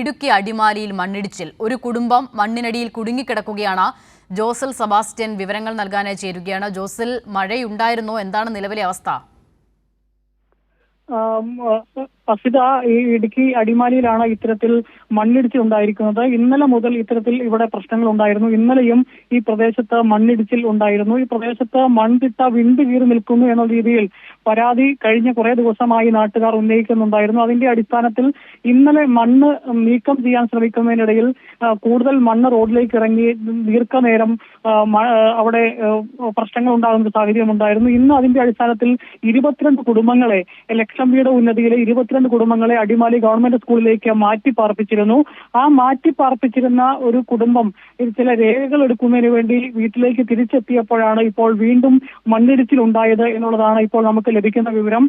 ഇടുക്കി അടിമാലിയിൽ മണ്ണിടിച്ചിൽ. ഒരു കുടുംബം മണ്ണിനടിയിൽ കുടുങ്ങിക്കിടക്കുകയാണ്. ജോസൽ സബാസ്റ്റ്യൻ വിവരങ്ങൾ നൽകാനായി ചേരുകയാണ്. ജോസൽ മഴയുണ്ടായിരുന്നോ? എന്താണ് നിലവിലെ അവസ്ഥ? അസിത ഈ ഇടുക്കി അടിമാലിയിലാണ് ഇത്തരത്തിൽ മണ്ണിടിച്ചിൽ ഉണ്ടായിരിക്കുന്നത്. ഇന്നലെ മുതൽ ഇത്തരത്തിൽ ഇവിടെ പ്രശ്നങ്ങൾ ഉണ്ടായിരുന്നു. ഇന്നലെയും ഈ പ്രദേശത്ത് മണ്ണിടിച്ചിൽ ഉണ്ടായിരുന്നു. ഈ പ്രദേശത്ത് മൺതിട്ട വിണ്ട് കീറി നിൽക്കുന്നു എന്ന രീതിയിൽ പരാതി കഴിഞ്ഞ കുറെ ദിവസമായി നാട്ടുകാർ ഉന്നയിക്കുന്നുണ്ടായിരുന്നു. അതിന്റെ അടിസ്ഥാനത്തിൽ ഇന്നലെ മണ്ണ് നീക്കം ചെയ്യാൻ ശ്രമിക്കുന്നതിനിടയിൽ കൂടുതൽ മണ്ണ് റോഡിലേക്ക് ഇറങ്ങി ദീർഘനേരം അവിടെ പ്രശ്നങ്ങൾ ഉണ്ടാകുന്ന സാഹചര്യം ഉണ്ടായിരുന്നു. ഇന്ന് അതിന്റെ അടിസ്ഥാനത്തിൽ ഇരുപത്തിരണ്ട് കുടുംബങ്ങളെ ലക്ഷം വീട് ഉന്നതിയിലെ ഇരുപത്തിരണ്ട് കുടുംബങ്ങളെ അടിമാലി ഗവൺമെന്റ് സ്കൂളിലേക്ക് മാറ്റി പാർപ്പിച്ചിരുന്നു ആ മാറ്റി പാർപ്പിച്ചിരുന്ന ഒരു കുടുംബം ചില രേഖകൾ എടുക്കുന്നതിന് വേണ്ടി വീട്ടിലേക്ക് തിരിച്ചെത്തിയപ്പോഴാണ് ഇപ്പോൾ വീണ്ടും മണ്ണിടിച്ചിൽ ഉണ്ടായത് എന്നുള്ളതാണ് ഇപ്പോൾ നമുക്ക് ലഭിക്കുന്ന വിവരം.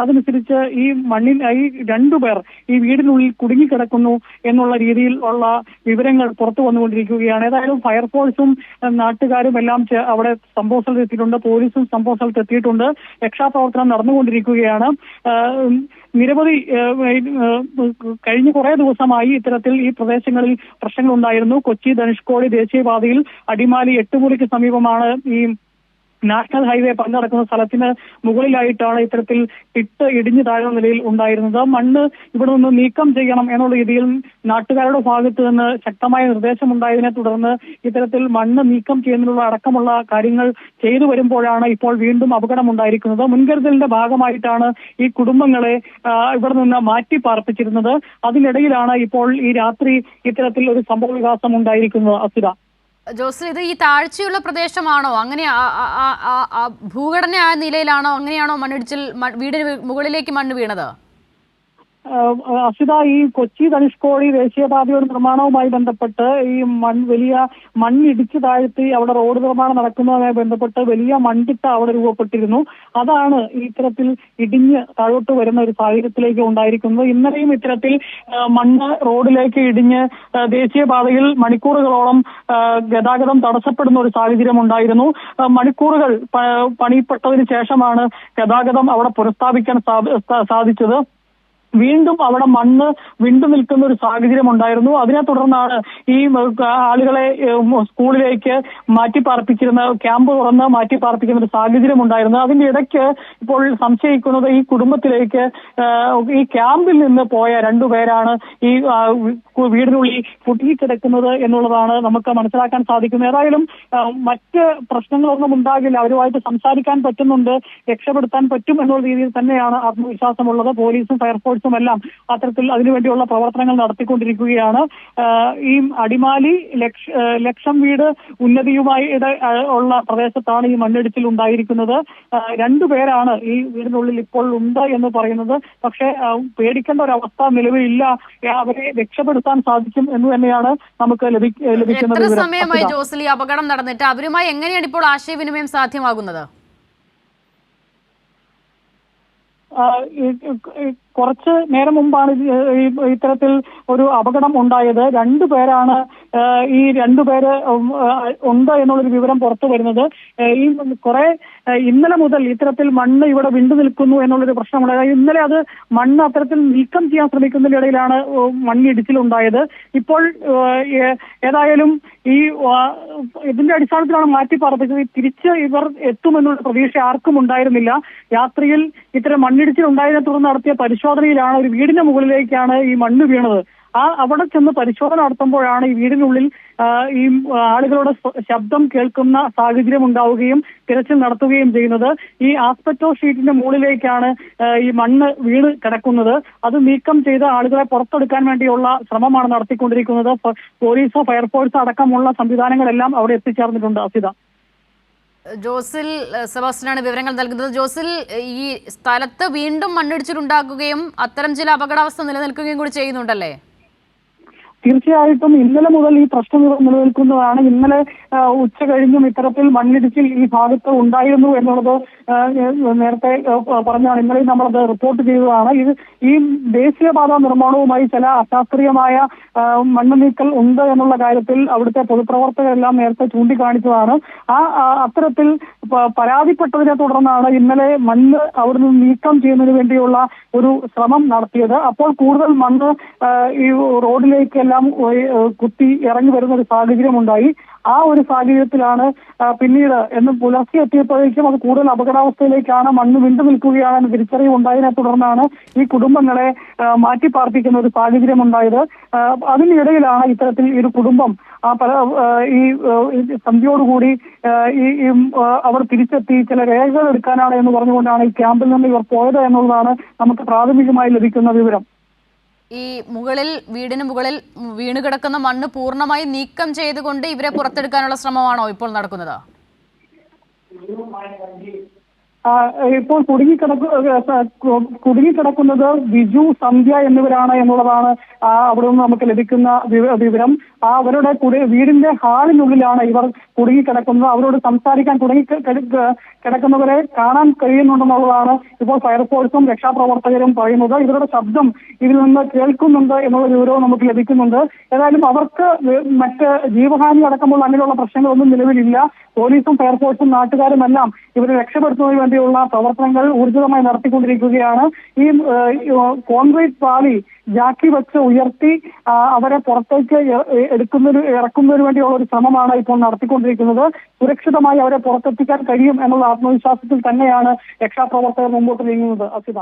അതനുസരിച്ച് ഈ മണ്ണിൽ ഈ രണ്ടുപേർ ഈ വീടിനുള്ളിൽ കുടുങ്ങിക്കിടക്കുന്നു എന്നുള്ള രീതിയിൽ ഉള്ള വിവരങ്ങൾ പുറത്തു വന്നുകൊണ്ടിരിക്കുകയാണ്. ഏതായാലും ഫയർഫോഴ്സും നാട്ടുകാരും എല്ലാം അവിടെ സംഭവ സ്ഥലത്ത് എത്തിയിട്ടുണ്ട് പോലീസും സംഭവ സ്ഥലത്ത് എത്തിയിട്ടുണ്ട് രക്ഷാപ്രവർത്തനം നടന്നുകൊണ്ടിരിക്കുകയാണ് നിരവധി കഴിഞ്ഞ കുറേ ദിവസമായി ഇത്തരത്തിൽ ഈ പ്രദേശങ്ങളിൽ പ്രശ്നങ്ങൾ ഉണ്ടായിരുന്നു കൊച്ചി ധനുഷ്കോടി ദേശീയപാതയിൽ അടിമാലി എട്ടുമുറിക്ക് സമീപമാണ് ഈ നാഷണൽ ഹൈവേ പണ്ട് നടക്കുന്ന സ്ഥലത്തിന് മുകളിലായിട്ടാണ് ഇത്തരത്തിൽ ഇട്ട് ഇടിഞ്ഞു താഴ്ന്ന നിലയിൽ ഉണ്ടായിരുന്നത്. മണ്ണ് ഇവിടെ നിന്ന് നീക്കം ചെയ്യണം എന്നുള്ള രീതിയിൽ നാട്ടുകാരുടെ ഭാഗത്ത് നിന്ന് ശക്തമായ നിർദ്ദേശമുണ്ടായതിനെ തുടർന്ന് ഇത്തരത്തിൽ മണ്ണ് നീക്കം ചെയ്യുന്നതിനുള്ള അടക്കമുള്ള കാര്യങ്ങൾ ചെയ്തു വരുമ്പോഴാണ് ഇപ്പോൾ വീണ്ടും അപകടം ഉണ്ടായിരിക്കുന്നത് മുൻകരുതലിന്റെ ഭാഗമായിട്ടാണ് ഈ കുടുംബങ്ങളെ ഇവിടെ നിന്ന് മാറ്റി പാർപ്പിച്ചിരുന്നത്. അതിനിടയിലാണ് ഇപ്പോൾ ഈ രാത്രി ഇത്തരത്തിൽ ഒരു സംഭവ വികാസം ഉണ്ടായിരിക്കുന്നത്. അസുര. ജോസൽ ഇത് ഈ താഴ്ചയുള്ള പ്രദേശമാണോ? അങ്ങനെ ഭൂഘടന ആ നിലയിലാണോ? അങ്ങനെയാണോ മണ്ണിടിച്ചിൽ വീടിന് മുകളിലേക്ക് മണ്ണ് വീണത്? അസിത ഈ കൊച്ചി ധനുഷ്കോടി ദേശീയപാതയുടെ നിർമ്മാണവുമായി ബന്ധപ്പെട്ട് ഈ മൺ വലിയ മണ്ണിടിച്ചു താഴ്ത്തി അവിടെ റോഡ് നിർമ്മാണം നടക്കുന്നതുമായി ബന്ധപ്പെട്ട് വലിയ മൺതിട്ട അവിടെ രൂപപ്പെട്ടിരുന്നു. അതാണ് ഇത്തരത്തിൽ ഇടിഞ്ഞ് താഴോട്ട് വരുന്ന ഒരു സാഹചര്യത്തിലേക്ക് ഉണ്ടായിരിക്കുന്നത്. ഇന്നലെയും ഇത്തരത്തിൽ മണ്ണ് റോഡിലേക്ക് ഇടിഞ്ഞ് ദേശീയപാതയിൽ മണിക്കൂറുകളോളം ഗതാഗതം തടസ്സപ്പെടുന്ന ഒരു സാഹചര്യം ഉണ്ടായിരുന്നു. മണിക്കൂറുകൾ പണിപ്പെട്ടതിന് ശേഷമാണ് ഗതാഗതം അവിടെ പുനഃസ്ഥാപിക്കാൻ സാധിച്ചത്. വീണ്ടും അവിടെ മണ്ണ് വിണ്ടു നിൽക്കുന്ന ഒരു സാഹചര്യം ഉണ്ടായിരുന്നു. അതിനെ തുടർന്നാണ് ഈ ആളുകളെ സ്കൂളിലേക്ക് മാറ്റി പാർപ്പിച്ചിരുന്ന ക്യാമ്പ് തുറന്ന് മാറ്റി പാർപ്പിക്കുന്ന ഒരു സാഹചര്യം ഉണ്ടായിരുന്നു. അതിന്റെ ഇടയ്ക്ക് ഇപ്പോൾ സംശയിക്കുന്നത് ഈ കുടുംബത്തിലേക്ക് ഈ ക്യാമ്പിൽ നിന്ന് പോയ രണ്ടുപേരാണ് ഈ വീടിനുള്ളിൽ കുടുങ്ങിക്കിടക്കുന്നത് എന്നുള്ളതാണ് നമുക്ക് മനസ്സിലാക്കാൻ സാധിക്കുന്നത്. ഏതായാലും മറ്റ് പ്രശ്നങ്ങളൊന്നും ഉണ്ടാകില്ല. അവരുമായിട്ട് സംസാരിക്കാൻ പറ്റുന്നുണ്ട് രക്ഷപ്പെടുത്താൻ പറ്റും എന്നുള്ള രീതിയിൽ തന്നെയാണ് ആത്മവിശ്വാസമുള്ളത്. പോലീസും ഫയർഫോഴ്സും എല്ലാം അത്തരത്തിൽ അതിനുവേണ്ടിയുള്ള പ്രവർത്തനങ്ങൾ നടത്തിക്കൊണ്ടിരിക്കുകയാണ്. ഈ അടിമാലി ലക്ഷ വീട് ഉന്നതിയുമായി ഉള്ള പ്രദേശത്താണ് ഈ മണ്ണിടിച്ചിൽ ഉണ്ടായിരിക്കുന്നത്. രണ്ടു പേരാണ് ഈ വീടിനുള്ളിൽ ഇപ്പോൾ ഉണ്ട് എന്ന് പറയുന്നത്. പക്ഷേ പേടിക്കേണ്ട ഒരു അവസ്ഥ നിലവിലില്ല അവരെ രക്ഷപ്പെടുത്താൻ സാധിക്കും എന്ന് തന്നെയാണ് നമുക്ക് ലഭിക്കുന്നത് ലഭിക്കുന്ന സമയമായി ജോസ്ലി അപകടം നടന്നിട്ട്? അവരുമായി എങ്ങനെയാണ് ഇപ്പോൾ ആശയവിനിമയം സാധ്യമാകുന്നത്? കുറച്ച് നേരം മുമ്പാണ് ഇത്തരത്തിൽ ഒരു അപകടം ഉണ്ടായത്. രണ്ടു പേരാണ് ഈ രണ്ടു പേര് ഉണ്ട് എന്നുള്ളൊരു വിവരം പുറത്തു വരുന്നത്. ഈ കുറെ ഇന്നലെ മുതൽ ഇത്തരത്തിൽ മണ്ണ് ഇവിടെ വിണ്ടു നിൽക്കുന്നു എന്നുള്ളൊരു പ്രശ്നമുണ്ടായത് ഇന്നലെ അത് മണ്ണ് അത്തരത്തിൽ നീക്കം ചെയ്യാൻ ശ്രമിക്കുന്നതിനിടയിലാണ് മണ്ണിടിച്ചിൽ മണ്ണിടിച്ചിലുണ്ടായത് ഇപ്പോൾ ഏതായാലും ഈ ഇതിന്റെ അടിസ്ഥാനത്തിലാണ് മാറ്റി പാർപ്പിച്ചത്. തിരിച്ച് ഇവർ എത്തുമെന്നുള്ള പ്രതീക്ഷ ആർക്കും ഉണ്ടായിരുന്നില്ല. രാത്രിയിൽ ഇത്തരം മണ്ണിടിച്ചിൽ ഉണ്ടായതിനെ തുടർന്ന് നടത്തിയ പരിശോധനയിലാണ് ഒരു വീടിന്റെ മുകളിലേക്കാണ് ഈ മണ്ണ് വീണത്. ആ അവിടെ ചെന്ന് പരിശോധന നടത്തുമ്പോഴാണ് ഈ വീടിനുള്ളിൽ ഈ ആളുകളുടെ ശബ്ദം കേൾക്കുന്ന സാഹചര്യം ഉണ്ടാവുകയും തിരച്ചിൽ നടത്തുകയും ചെയ്യുന്നത്. ഈ ആസ്പെറ്റോ ഷീറ്റിന്റെ മുകളിലേക്കാണ് ഈ മണ്ണ് വീണ് കിടക്കുന്നത്. അത് നീക്കം ചെയ്ത് ആളുകളെ പുറത്തെടുക്കാൻ വേണ്ടിയുള്ള ശ്രമമാണ് നടത്തിക്കൊണ്ടിരിക്കുന്നത്. പോലീസോ ഫയർഫോഴ്സോ അടക്കമുള്ള സംവിധാനങ്ങളെല്ലാം അവിടെ എത്തിച്ചേർന്നിട്ടുണ്ട്. അസിത. ജോസിൽ സെബാസ്റ്റിനാണ് വിവരങ്ങൾ നൽകുന്നത്. ജോസിൽ ഈ സ്ഥലത്ത് വീണ്ടും മണ്ണിടിച്ചിലുണ്ടാക്കുകയും അത്തരം ചില അപകടാവസ്ഥ നിലനിൽക്കുകയും കൂടി ചെയ്യുന്നുണ്ടല്ലേ? തീർച്ചയായിട്ടും ഇന്നലെ മുതൽ ഈ പ്രശ്നം നിലനിൽക്കുന്നതാണ്. ഇന്നലെ ഉച്ച കഴിഞ്ഞും ഇത്തരത്തിൽ മണ്ണിടിച്ചിൽ ഈ ഭാഗത്ത് ഉണ്ടായിരുന്നു എന്നുള്ളത് നേരത്തെ പറഞ്ഞാണ്. ഇന്നലെ നമ്മളത് റിപ്പോർട്ട് ചെയ്തതാണ്. ഇത് ഈ ദേശീയപാത നിർമ്മാണവുമായി ചില അശാസ്ത്രീയമായ മണ്ണ് നീക്കൽ ഉണ്ട് എന്നുള്ള കാര്യത്തിൽ അവിടുത്തെ പൊതുപ്രവർത്തകരെല്ലാം നേരത്തെ ചൂണ്ടിക്കാണിച്ചതാണ്. ആ അത്തരത്തിൽ പരാതിപ്പെട്ടതിനെ തുടർന്നാണ് ഇന്നലെ മണ്ണ് അവിടെ നിന്ന് നീക്കം ചെയ്യുന്നതിന് വേണ്ടിയുള്ള ഒരു ശ്രമം നടത്തിയത്. അപ്പോൾ കൂടുതൽ മണ്ണ് ഈ റോഡിലേക്കെല്ലാം ഏ, കുത്തി ഇറങ്ങി വരുന്ന ഒരു സാഹചര്യം ഉണ്ടായി. ആ ഒരു സാഹചര്യത്തിലാണ് പിന്നീട് എന്ന് പുലർച്ചെ എത്തിയപ്പോഴേക്കും അത് കൂടുതൽ അപകടാവസ്ഥയിലേക്കാണ് മണ്ണ് വിണ്ടു നിൽക്കുകയാണെന്ന് തിരിച്ചറിവ് ഉണ്ടായതിനെ തുടർന്നാണ് ഈ കുടുംബങ്ങളെ മാറ്റി പാർപ്പിക്കുന്ന ഒരു സാഹചര്യം ഉണ്ടായത്. അതിനിടയിലാണ് ഇത്തരത്തിൽ ഈ ഒരു കുടുംബം ആ പല ഈ സന്ധ്യയോടുകൂടി ഈ, അവർ തിരിച്ചെത്തി. ചില രേഖകൾ എടുക്കാനാണ് എന്ന് പറഞ്ഞുകൊണ്ടാണ് ഈ ക്യാമ്പിൽ നിന്ന് ഇവർ പോയത് എന്നുള്ളതാണ് നമുക്ക് പ്രാഥമികമായി ലഭിക്കുന്ന വിവരം. ഈ മുകളിൽ വീടിന് മുകളിൽ വീണ് കിടക്കുന്ന മണ്ണ് പൂർണമായി നീക്കം ചെയ്തുകൊണ്ട് ഇവരെ പുറത്തെടുക്കാനുള്ള ശ്രമമാണോ ഇപ്പോൾ നടക്കുന്നത്? ഇപ്പോൾ കുടുങ്ങിക്കിടക്കു കുടുങ്ങിക്കിടക്കുന്നത് ബിജു സന്ധ്യ എന്നിവരാണ് എന്നുള്ളതാണ് അവിടെ നിന്ന് നമുക്ക് ലഭിക്കുന്ന വിവരം. ആ അവരുടെ വീടിന്റെ ഹാളിനുള്ളിലാണ് ഇവർ കുടുങ്ങിക്കിടക്കുന്നത്. അവരോട് സംസാരിക്കാൻ കുടുങ്ങി കിടക്കുന്നവരെ കാണാൻ കഴിയുന്നുണ്ടെന്നുള്ളതാണ് ഇപ്പോൾ ഫയർഫോഴ്സും രക്ഷാപ്രവർത്തകരും പറയുന്നത്. ഇവരുടെ ശബ്ദം ഇതിൽ നിന്ന് കേൾക്കുന്നുണ്ട് എന്നുള്ള വിവരവും നമുക്ക് ലഭിക്കുന്നുണ്ട്. ഏതായാലും അവർക്ക് മറ്റ് ജീവഹാനി അടക്കമുള്ള അങ്ങനെയുള്ള പ്രശ്നങ്ങളൊന്നും നിലവിലില്ല. പോലീസും ഫയർഫോഴ്സും നാട്ടുകാരും എല്ലാം ഇവരെ രക്ഷപ്പെടുത്തുന്നതിന് വേണ്ടിയുള്ള പ്രവർത്തനങ്ങൾ ഊർജിതമായി നടത്തിക്കൊണ്ടിരിക്കുകയാണ്. ഈ കോൺക്രീറ്റ് പാളി ജാക്കി വെച്ച് ഉയർത്തി അവരെ പുറത്തേക്ക് എടുക്കുന്നതിന് ഇറക്കുന്നതിന് വേണ്ടിയുള്ള ഒരു ശ്രമമാണ് ഇപ്പോൾ നടത്തിക്കൊണ്ടിരിക്കുന്നത്. സുരക്ഷിതമായി അവരെ പുറത്തെത്തിക്കാൻ കഴിയും എന്നുള്ള ആത്മവിശ്വാസത്തിൽ തന്നെയാണ് രക്ഷാപ്രവർത്തകർ മുമ്പോട്ട് നീങ്ങുന്നത്. അസിത.